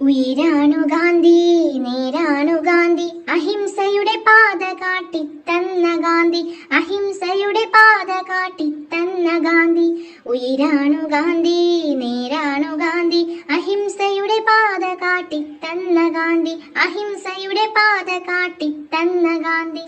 ഉയരാണു ഗാന്ധി നേരാണു ഗാന്ധി അഹിംസയുടെ പാത കാട്ടിത്തന്ന ഗാന്ധി അഹിംസയുടെ പാത കാട്ടിത്തന്ന ഗാന്ധി. ഉയരാണു ഗാന്ധി നേരാണു ഗാന്ധി അഹിംസയുടെ പാത കാട്ടിത്തന്ന ഗാന്ധി അഹിംസയുടെ പാത കാട്ടിത്തന്ന ഗാന്ധി.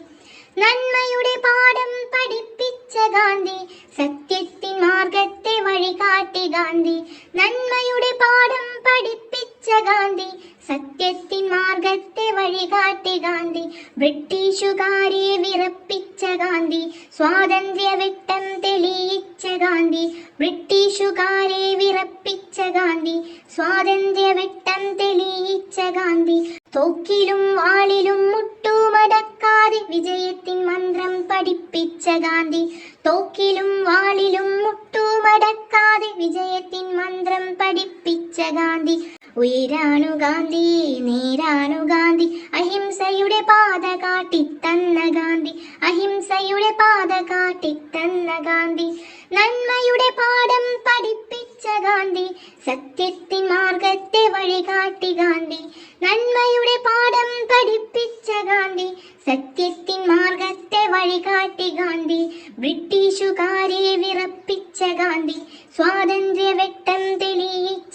നന്മയുടെ പാഠം പഠിപ്പിച്ച ഗാന്ധി സത്യത്തിൻ മാർഗത്തെ വഴികാട്ടി ഗാന്ധി. നന്മയുടെ പാഠം പഠിപ്പിച്ച ഗാന്ധി സത്യത്തിൻ മാർഗത്തെ വഴികാട്ടി ഗാന്ധി. ബ്രിട്ടീഷുകാരെ വിറപ്പിച്ച ഗാന്ധി സ്വാതന്ത്ര്യ വെട്ടം തെളിയിച്ച ഗാന്ധി. ബ്രിട്ടീഷുകാരെ വിറപ്പിച്ച ഗാന്ധി സ്വാതന്ത്ര്യ വെട്ടം തെളിയിച്ച ഗാന്ധി. തോക്കിലും വാളിലും മുട്ടുമടക്കാതെ വിജയത്തിൻ മന്ത്രം പഠിപ്പിച്ച ഗാന്ധി. തോക്കിലും വാളിലും മുട്ടുമടക്കാതെ വിജയത്തിൻ മന്ത്രം പഠിപ്പിച്ച ഗാന്ധി. ഉയരാണു ഗാന്ധി നേരാണു ഗാന്ധി. അഹിംസയുടെ പാത കാട്ടിത്തന്ന ഗാന്ധി. അഹിംസയുടെ പാത കാട്ടിത്തന്ന ഗാന്ധി. നന്മയുടെ പാഠം പഠിപ്പിച്ച ഗാന്ധി. സത്യത്തിൻ മാർഗത്തെ വഴികാട്ടി ഗാന്ധി. നന്മയുടെ പാഠം പഠിപ്പിച്ച ഗാന്ധി. സത്യത്തിൻ മാർഗത്തെ വഴികാട്ടി ഗാന്ധി. ബ്രിട്ടീഷുകാരെ വിറപ്പിച്ച ഗാന്ധി. സ്വാതന്ത്ര്യ വെട്ടം തെളിയിച്ച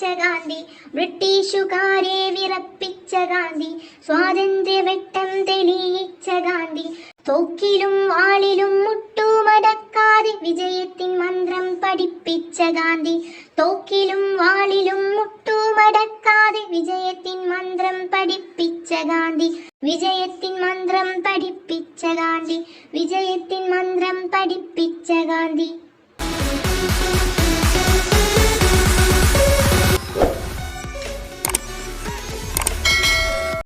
ഗാന്ധി ബ്രിട്ടീഷുകാരെ വിറപ്പിച്ച ഗാന്ധി സ്വാതന്ത്ര്യ വെട്ടം തെളിയിച്ച ഗാന്ധി തോക്കിലും വാളിലും മുട്ടുമടക്കാതെ വിജയത്തിൻ മന്ത്രം പഠിപ്പിച്ച ഗാന്ധി തോക്കിലും വാളിലും മുട്ടുമടക്കാതെ വിജയത്തിൻ മന്ത്രം പഠിപ്പിച്ച ഗാന്ധി വിജയത്തിൻ മന്ത്രം പഠിപ്പിച്ച ഗാന്ധി വിജയത്തിൻ മന്ത്രം പഠിപ്പിച്ച ഗാന്ധി.